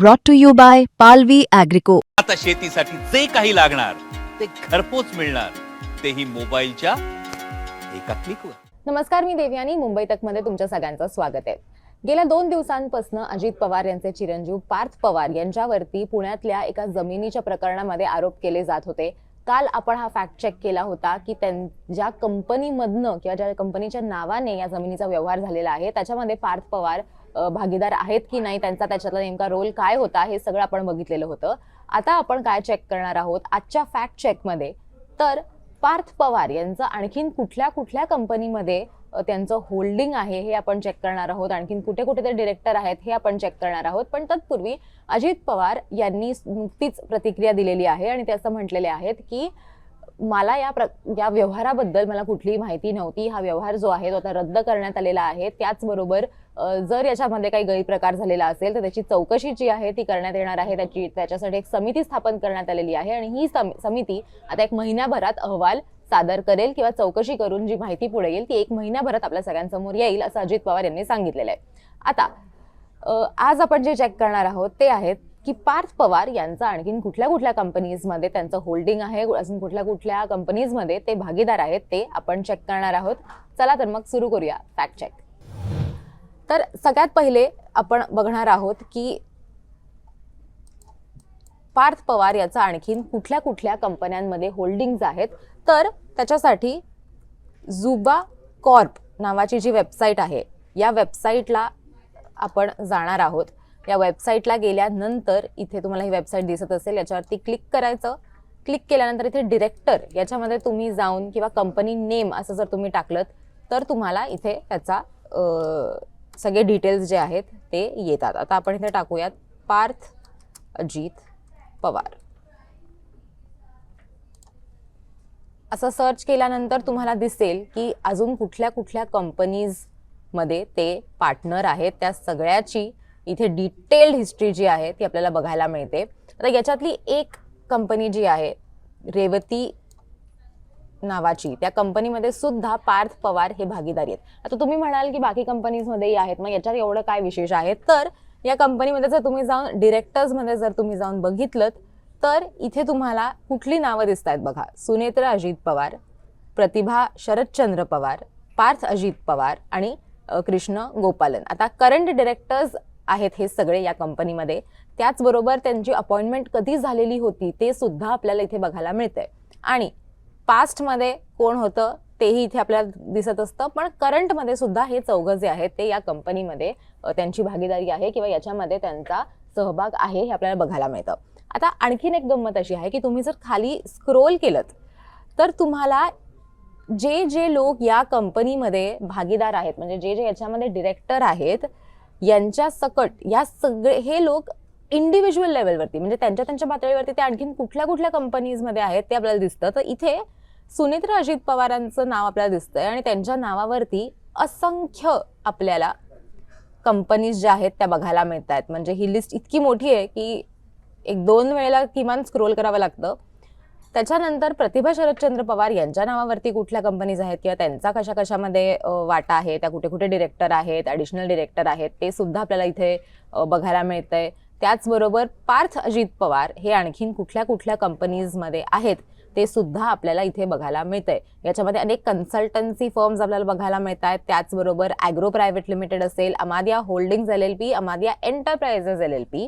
brought to you by Palvi Agrico. आता शेतीसाठी जे काही लागणार ते घरपोच मिळणार. तेही मोबाईलच्या एका क्लिकवर नमस्कार मी देवयानी मुंबई तकमध्ये तुमच्या सगळ्यांचं स्वागत आहे. गेल्या दोन दिवसांपासून अजित पवार यांचे चिरंजीव पार्थ पवार यांच्यावरती पुण्यातल्या एका जमिनीच्या प्रकरणामध्ये आरोप केले जात होते. काल आपण हा फॅक्ट चेक केला होता की त्यां ज्या कंपनीमधनं किंवा ज्या कंपनीच्या नावाने या जमिनीचा व्यवहार झालेला आहे त्याच्यामध्ये पार्थ पवार भागीदार आहेत की नाही त्यांचा त्याच्यातला नेमका रोल काय होता हे सगळं आपण बघितलेलं होतं. आता आपण काय चेक करणार आहोत? आजच्या फॅक्ट चेकमध्ये तर पार्थ पवार यांचं आणखीन कुठल्या कुठल्या कंपनीमध्ये त्यांचं होल्डिंग आहे हे आपण चेक करणार आहोत. आणखीन कुठे कुठे ते डिरेक्टर आहेत हे आपण चेक करणार आहोत. पण तत्पूर्वी अजित पवार यांनी नुकतीच प्रतिक्रिया दिलेली आहे आणि ते असं म्हटलेले आहेत की मला या प्र या व्यवहाराबद्दल मला कुठलीही माहिती नव्हती. हा व्यवहार जो आहे तो आता रद्द करण्यात आलेला आहे. त्याचबरोबर जर याच्यामध्ये काही गैरप्रकार झालेला असेल तर त्याची चौकशी जी आहे ती करण्यात येणार आहे. त्याची त्याच्यासाठी एक समिती स्थापन करण्यात आलेली आहे आणि ही सम- समिती आता एक महिन्याभरात अहवाल सादर करेल किंवा चौकशी करून जी माहिती पुढे येईल ती एक महिन्याभरात आपल्या सगळ्यांसमोर येईल असं अजित पवार यांनी सांगितलेलं आहे. आता आज आपण जे चेक करणार आहोत ते आहेत की पार्थ पवार यांचं आणखीन कुठल्या कुठल्या कंपनीजमध्ये त्यांचं होल्डिंग आहे अजून कुठल्या कुठल्या कंपनीजमध्ये ते भागीदार आहेत ते आपण चेक करणार आहोत. चला तर मग सुरू करूया. फॅक्ट चेक तर सगळ्यात पहिले आपण बघणार आहोत की पार्थ पवार याचं आणखीन कुठल्या कुठल्या कंपन्यांमध्ये होल्डिंग्ज आहेत. तर त्याच्यासाठी जुबा कॉर्प नावाची जी वेबसाईट आहे या वेबसाईटला आपण जाणार आहोत. या वेबसाईटला गेल्यानंतर इथे तुम्हाला ही वेबसाईट दिसत असेल याच्यावरती क्लिक करायचं. क्लिक केल्यानंतर इथे डिरेक्टर याच्यामध्ये तुम्ही जाऊन किंवा कंपनी नेम असं जर तुम्ही टाकलं तर तुम्हाला इथे त्याचा सगळे डिटेल्स जे आहेत ते येतात. आता आपण इथे टाकूयात पार्थ अजित पवार. असं सर्च केल्यानंतर तुम्हाला दिसेल की अजून कुठल्या कुठल्या कंपनीजमध्ये ते पार्टनर आहेत त्या सगळ्याची इथे डिटेल्ड हिस्ट्री जी आहे ती आपल्याला बघायला मिळते. आता याच्यातली एक कंपनी जी आहे रेवती नावाची त्या कंपनीमध्ये सुद्धा पार्थ पवार हे भागीदारी आहेत. आता तुम्ही म्हणाल की बाकी कंपनीजमध्येही आहेत मग याच्यात एवढं काय विशेष आहे? तर या कंपनीमध्ये जर तुम्ही जाऊन डिरेक्टर्समध्ये जर तुम्ही जाऊन बघितलं तर इथे तुम्हाला कुठली नावं दिसत आहेत बघा. सुनेत्र अजित पवार प्रतिभा शरदचंद्र पवार पार्थ अजित पवार आणि कृष्ण गोपालन. आता करंट डिरेक्टर्स आहेत हे सगळे या कंपनीमध्ये. त्याचबरोबर त्यांची अपॉइंटमेंट कधी झालेली होती ते सुद्धा आपल्याला इथे बघायला मिळतंय. आणि पास्टमध्ये कोण होतं तेही इथे आपल्याला दिसत असतं पण करंटमध्ये सुद्धा हे चौघं जे आहेत ते या कंपनीमध्ये त्यांची भागीदारी आहे किंवा याच्यामध्ये त्यांचा सहभाग आहे हे आपल्याला बघायला मिळतं. आता आणखीन एक गंमत अशी आहे की तुम्ही जर खाली स्क्रोल केलं तर तुम्हाला जे जे लोक या कंपनीमध्ये भागीदार आहेत म्हणजे जे जे याच्यामध्ये डिरेक्टर आहेत यांच्या सकट या सगळे हे लोक इंडिव्हिज्युअल लेवलवरती म्हणजे त्यांच्या त्यांच्या पातळीवरती ते आणखीन कुठल्या कुठल्या कंपनीजमध्ये आहेत ते आपल्याला दिसतं. तर इथे सुनेत्र अजित पवारांचं नाव आपल्याला दिसतंय आणि त्यांच्या नावावरती असंख्य आपल्याला कंपनीज ज्या आहेत त्या बघायला मिळत आहेत म्हणजे ही लिस्ट इतकी मोठी आहे की एक दोन वेळेला किमान स्क्रोल करावं लागतं. त्याच्यानंतर प्रतिभा शरदचंद्र पवार यांच्या नावावरती कुठल्या कंपनीज आहेत? किंवा त्यांचा कशा कशामध्ये वाटा आहे? त्या कुठे कुठे डिरेक्टर आहेत? ॲडिशनल डिरेक्टर आहेत? ते सुद्धा आपल्याला इथे बघायला बघायला मिळतंय. त्याचबरोबर पार्थ अजित पवार हे आणखीन कुठल्या कुठल्या कंपनीजमध्ये आहेत? ते सुद्धा आपल्याला इथे बघायला मिळतंय. याच्यामध्ये अनेक कन्सल्टन्सी फर्म्स आपल्याला बघायला मिळत आहेत त्याचबरोबर ॲग्रो प्रायव्हेट लिमिटेड असेल Amadia holdings L L P Amadia enterprises L L P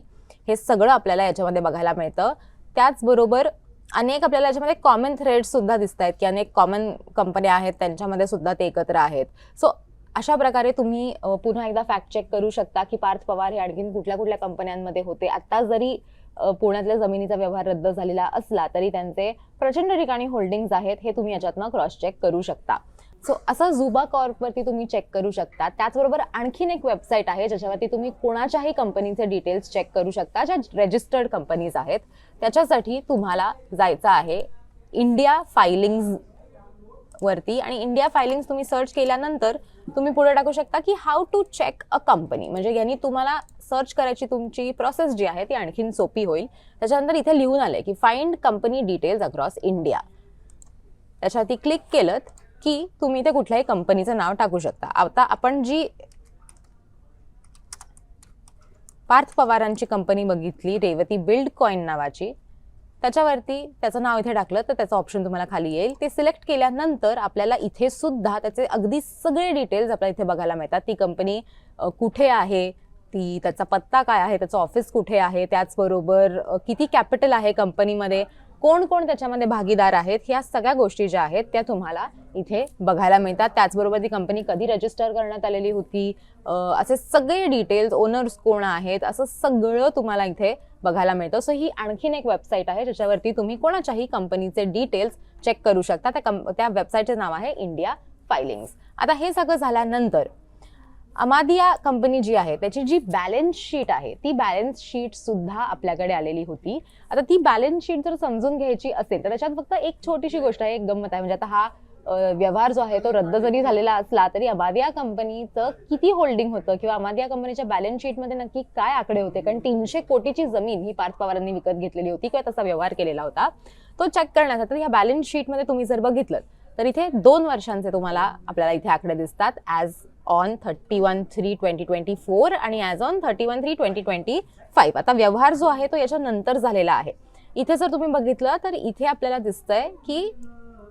हे सगळं आपल्याला याच्यामध्ये बघायला मिळतं. त्याचबरोबर अनेक आपल्याला याच्यामध्ये कॉमन थ्रेड सुद्धा दिसत आहेत की अनेक कॉमन कंपन्या आहेत त्यांच्यामध्ये सुद्धा ते एकत्र आहेत. सो अशा प्रकारे तुम्ही पुन्हा एकदा फॅक्ट चेक करू शकता की पार्थ पवार हे आणखीन कुठल्या कुठल्या कंपन्यांमध्ये होते. आता जरी पुण्यातल्या जमिनीचा व्यवहार रद्द झालेला असला तरी त्यांचे प्रचंड ठिकाणी होल्डिंग्ज आहेत हे तुम्ही याच्यातनं क्रॉस चेक करू शकता. सो असं झुबा कॉर्पवरती तुम्ही चेक करू शकता. त्याचबरोबर आणखीन एक वेबसाईट आहे ज्याच्यावरती तुम्ही कोणाच्याही कंपनीचे डिटेल्स चेक करू शकता ज्या रजिस्टर्ड कंपनीज आहेत. त्याच्यासाठी तुम्हाला जायचं आहे इंडिया फायलिंग्ज वरती. आणि इंडिया फायलिंग्स तुम्ही सर्च केल्यानंतर तुम्ही पुढे टाकू शकता की how to check a company म्हणजे यांनी तुम्हाला सर्च करायची तुमची प्रोसेस जी आहे ती आणखीन सोपी होईल. त्याच्यानंतर इथे लिहून आलं की find company details across India त्याच्यावरती क्लिक केलं की तुम्ही ते कुठल्याही कंपनीचं नाव टाकू शकता. आता आपण जी पार्थ पवारांची कंपनी बघितली रेवती बिल्ड कॉईन नावाची त्याच्यावरती त्याचं नाव इथे टाकलं तर त्याचं ऑप्शन तुम्हाला खाली येईल. ते सिलेक्ट केल्यानंतर आपल्याला इथे सुद्धा त्याचे अगदी सगळे डिटेल्स आपल्याला इथे बघायला मिळतात. ती कंपनी कुठे आहे? ती त्याचा पत्ता काय आहे? त्याचं ऑफिस कुठे आहे? त्याचबरोबर किती कॅपिटल आहे कंपनीमध्ये कोण कोण त्याच्यामध्ये भागीदार आहेत ह्या सगळ्या गोष्टी ज्या आहेत त्या तुम्हाला इथे बघायला मिळतात. त्याचबरोबर ती कंपनी कधी रजिस्टर करण्यात आलेली होती असे सगळे डिटेल्स ओनर्स कोण आहेत असं सगळं तुम्हाला इथे बघायला मिळतं. सो ही आणखीन एक वेबसाईट आहे ज्याच्यावरती तुम्ही कोणाच्याही कंपनीचे डिटेल्स चेक करू शकता. त्या कंप त्या वेबसाईटचे नाव आहे इंडिया फायलिंग्स आता हे सगळं झाल्यानंतर अमादिया कंपनी जी आहे त्याची जी बॅलन्स शीट आहे ती बॅलन्स शीट सुद्धा आपल्याकडे आलेली होती. आता ती बॅलन्स शीट जर समजून घ्यायची असेल तर त्याच्यात फक्त एक छोटीशी गोष्ट आहे एक गंमत आहे. म्हणजे आता हा व्यवहार जो आहे तो रद्द जरी झालेला असला तरी अमादिया कंपनीचं किती होल्डिंग होतं किंवा अमादिया कंपनीच्या बॅलन्स शीटमध्ये नक्की काय आकडे होते? कारण तीनशे कोटीची जमीन ही पार्थ पवारांनी विकत घेतलेली होती किंवा तसा व्यवहार केलेला होता. तो चेक करण्यासाठी ह्या बॅलन्स शीटमध्ये तुम्ही जर बघितलं तर इथे दोन वर्षांचे तुम्हाला आपल्याला इथे आकडे दिसतात. As on thirty one three twenty twenty four आणि as on thirty one three twenty twenty five आता व्यवहार जो आहे तो याच्यानंतर झालेला आहे. इथे जर तुम्ही बघितलं तर इथे आपल्याला दिसतंय की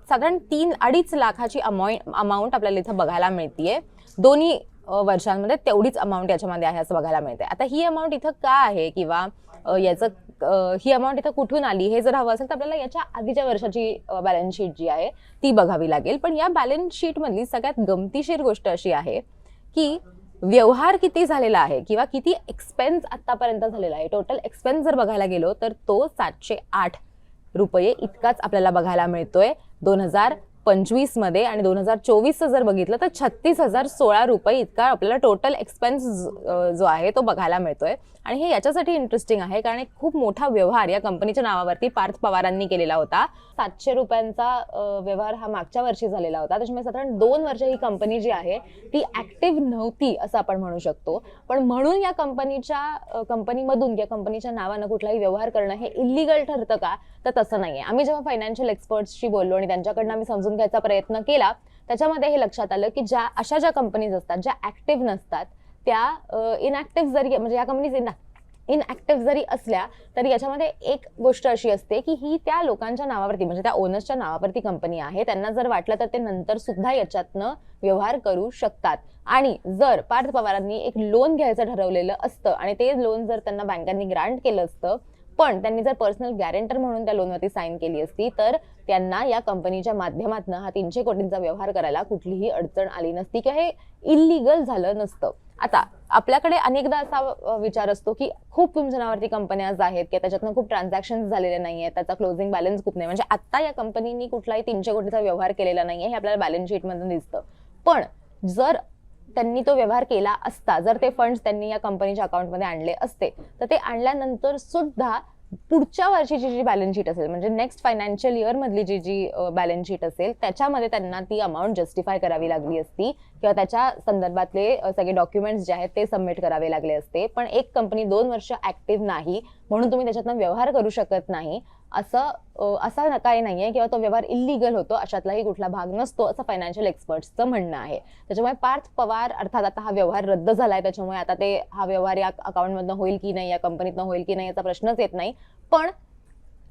साधारण तीन अडीच लाखाची अमाऊंट अमाऊंट आपल्याला इथं बघायला मिळतीये. दोन्ही वर्षांमध्ये तेवढीच अमाऊंट याच्यामध्ये आहे असं बघायला मिळते आता ही अमाऊंट इथं का आहे? किंवा याचं ही अमाऊंट इथं कुठून आली हे जर हवं असेल तर आपल्याला याच्या आधीच्या वर्षाची बॅलन्स शीट जी आहे ती बघावी लागेल. पण या बॅलन्स शीटमधली सगळ्यात गमतीशीर गोष्ट अशी आहे की व्यवहार किती झालेला आहे किंवा किती एक्सपेन्स आतापर्यंत झालेला आहे. टोटल एक्सपेन्स जर बघायला गेलो तर तो सातशे आठ रुपये इतकाच आपल्याला बघायला मिळतोय. दोन हजार पंचवीसमध्ये आणि दोन हजार चोवीसचं जर बघितलं तर छत्तीस हजार सोळा रुपये इतका आपल्याला टोटल एक्सपेन्स जो आहे तो बघायला मिळतोय. आणि हे याच्यासाठी इंटरेस्टिंग आहे कारण एक खूप मोठा व्यवहार या कंपनीच्या नावावरती पार्थ पवारांनी केलेला होता. सातशे रुपयांचा व्यवहार हा मागच्या वर्षी झालेला होता. त्याच्यामुळे साधारण दोन वर्ष ही कंपनी जी आहे ती ऍक्टिव्ह नव्हती असं आपण म्हणू शकतो. पण म्हणून या कंपनीच्या कंपनीमधून या कंपनीच्या नावानं कुठलाही व्यवहार करणं हे इलिगल ठरतं का? तर तसं नाहीये. आम्ही जेव्हा फायनान्शियल एक्सपर्ट्सशी बोललो आणि त्यांच्याकडनं आम्ही समजून घ्यायचा प्रयत्न केला त्याच्यामध्ये हे लक्षात आलं की ज्या अशा ज्या कंपनीज असतात ज्या ऍक्टिव्ह नसतात त्या इनॅक्टिव्ह जरी म्हणजे या कंपनीज इनॲक्टिव्ह जरी असल्या तरी याच्यामध्ये एक गोष्ट अशी असते की ही त्या लोकांच्या नावावरती म्हणजे त्या ओनर्सच्या नावावरती कंपनी आहे. त्यांना जर वाटलं तर ते नंतर सुद्धा याच्यातनं व्यवहार करू शकतात. आणि जर पार्थ पवारांनी एक लोन घ्यायचं ठरवलेलं असतं आणि ते लोन जर त्यांना बँकांनी ग्रांट केलं असतं पण त्यांनी जर पर्सनल गॅरेंटर म्हणून त्या लोनवरती साईन केली असती तर त्यांना या कंपनीच्या माध्यमातून हा तीनशे कोटींचा व्यवहार करायला कुठलीही अडचण आली नसती किंवा हे इलिगल झालं नसतं. आता आपल्याकडे अनेकदा असा विचार असतो की खूप तुमच्या कंपन्याज आहेत की त्याच्यातनं खूप ट्रान्झॅक्शन झालेले नाहीये त्याचा क्लोजिंग बॅलन्स खूप नाही. म्हणजे आता या कंपनीनी कुठलाही तीनशे कोटीचा व्यवहार केलेला नाहीये हे आपल्याला बॅलन्स शीटमधून दिसतं. पण जर त्यांनी तो व्यवहार केला असता जर ते फंड्स त्यांनी या कंपनीच्या अकाउंटमध्ये आणले असते तर ते आणल्यानंतर सुद्धा पुढच्या वर्षीची जी बॅलन्स शीट असेल म्हणजे नेक्स्ट फायनान्शियल इयर मधली जी जी बॅलन्स शीट असेल त्याच्यामध्ये त्यांना ती अमाऊंट जस्टिफाय करावी लागली असती किंवा त्याच्या संदर्भातले सगळे डॉक्युमेंट्स जे आहेत ते सबमिट करावे लागले असते. पण एक कंपनी दोन वर्ष ऍक्टिव्ह नाही म्हणून तुम्ही त्याच्यातनं व्यवहार करू शकत नाही. असं असा काही नाही आहे किंवा तो व्यवहार इलिगल होतो अशातलाही कुठला भाग नसतो असं फायनान्शियल एक्सपर्ट्सचं म्हणणं आहे. त्याच्यामुळे पार्थ पवार अर्थात आता हा व्यवहार रद्द झाला आहे त्याच्यामुळे आता ते हा व्यवहार या अकाउंटमधनं होईल की नाही या कंपनीतनं होईल की नाही याचा प्रश्नच येत नाही. पण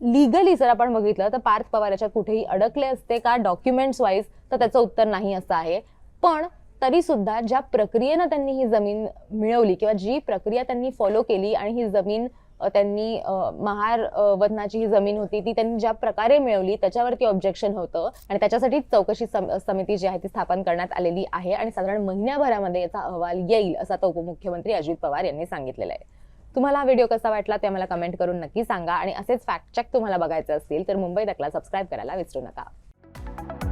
लिगली जर आपण बघितलं तर पार्थ पवार याच्यात कुठेही अडकले असते का डॉक्युमेंट्स वाईज तर त्याचं उत्तर नाही असं आहे. पण तरी सुद्धा ज्या प्रक्रियेनं त्यांनी ही जमीन मिळवली किंवा जी प्रक्रिया त्यांनी फॉलो केली आणि ही जमीन त्यांनी महार वतनाची ही जमीन होती ती त्यांनी ज्या प्रकारे मिळवली त्याच्यावरती ऑब्जेक्शन होतं आणि त्याच्यासाठी चौकशी सम- समिती जी आहे ती स्थापन करण्यात आलेली आहे आणि साधारण महिन्याभरामध्ये याचा अहवाल येईल असा तो उपमुख्यमंत्री अजित पवार यांनी सांगितलेला आहे. तुम्हाला हा व्हिडिओ कसा वाटला ते मला कमेंट करून नक्की सांगा आणि असेच फॅक्ट चेक तुम्हाला बघायचे असतील तर मुंबई दखला सबस्क्राईब करायला विसरू नका.